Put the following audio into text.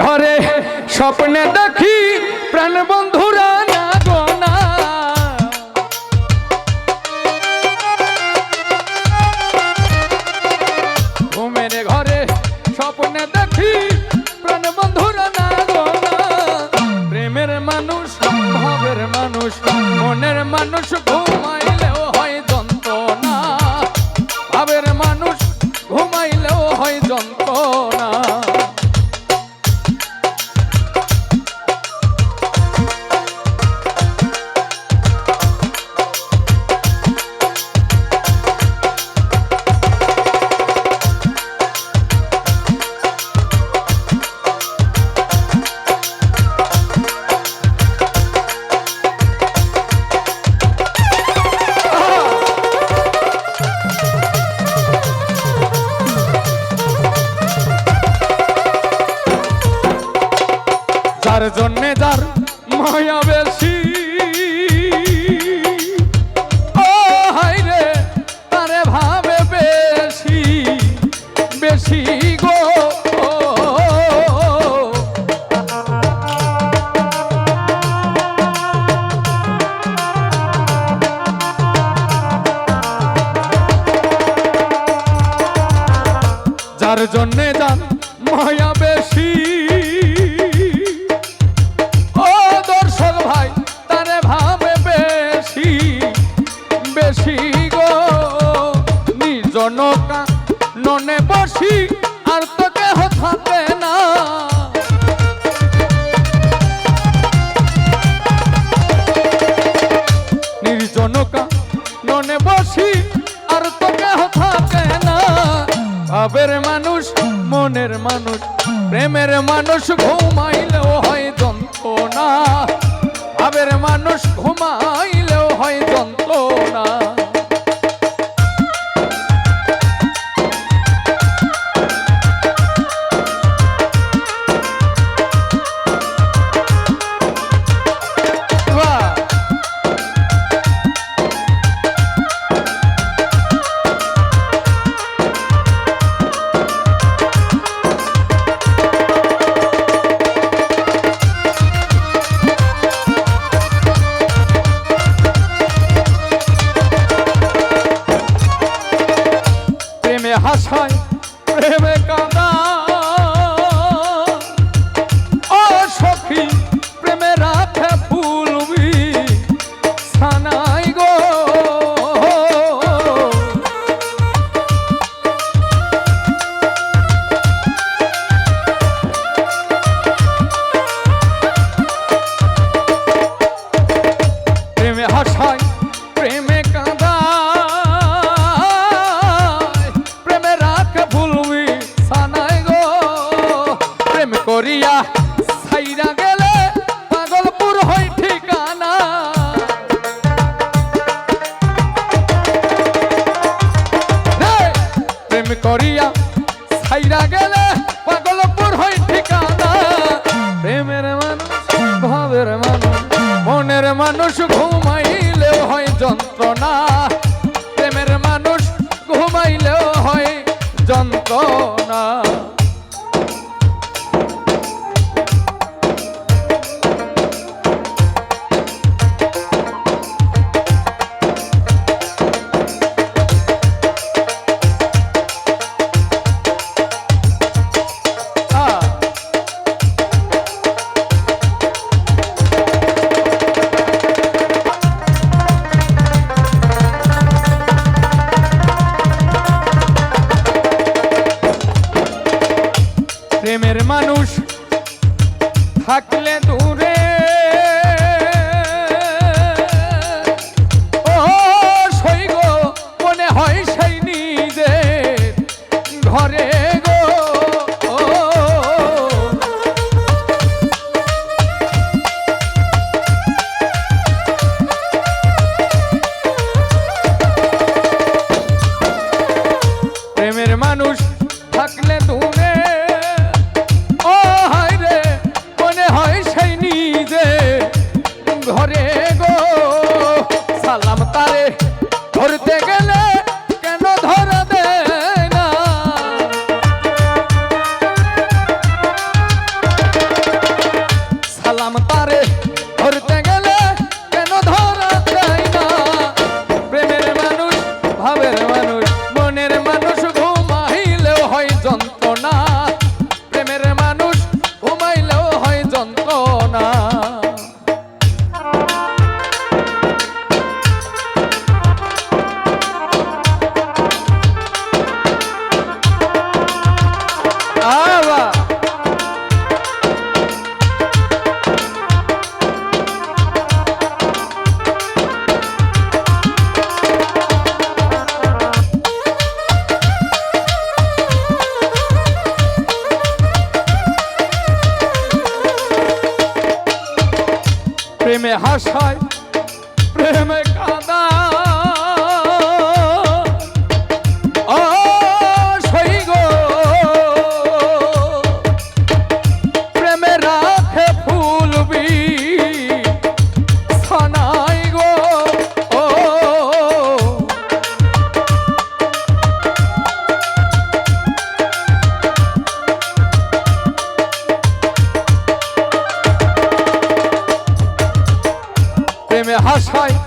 ঘরে স্বপ্নে দেখি প্রাণ বন্ধুরা জন্যে যার মায়া বেশি। ও হাই তারে ভাবে বেশি বেশি গো। যার জন্যে যান মায়া বেশি ননে বসি, আর তো কেহ থাকে না। নির্জনকা ননে বসি, আর তো কেহ থাকে না। ভাবের মানুষ, মনের মানুষ, প্রেমের মানুষ ঘুমাইলেও হয় যন্ত্রণা। ভাবের মানুষ ঘুমাইলেও হয় যন্ত্রণা। হাসায় প্রেমে কাঁদা করিয়া ছাইরা গেলে পাগলপুর হই ঠিকানা। প্রেমের মানুষ, ভাবের মানুষ, মনের মানুষ ঘুমাইলেও হয় যন্ত্রণা। প্রেমের মানুষ ঘুমাইলেও হয় যন্ত্রণা। তারে ধরতে গেলে প্রেমে হাসায় প্রেমে কাদা হাসায়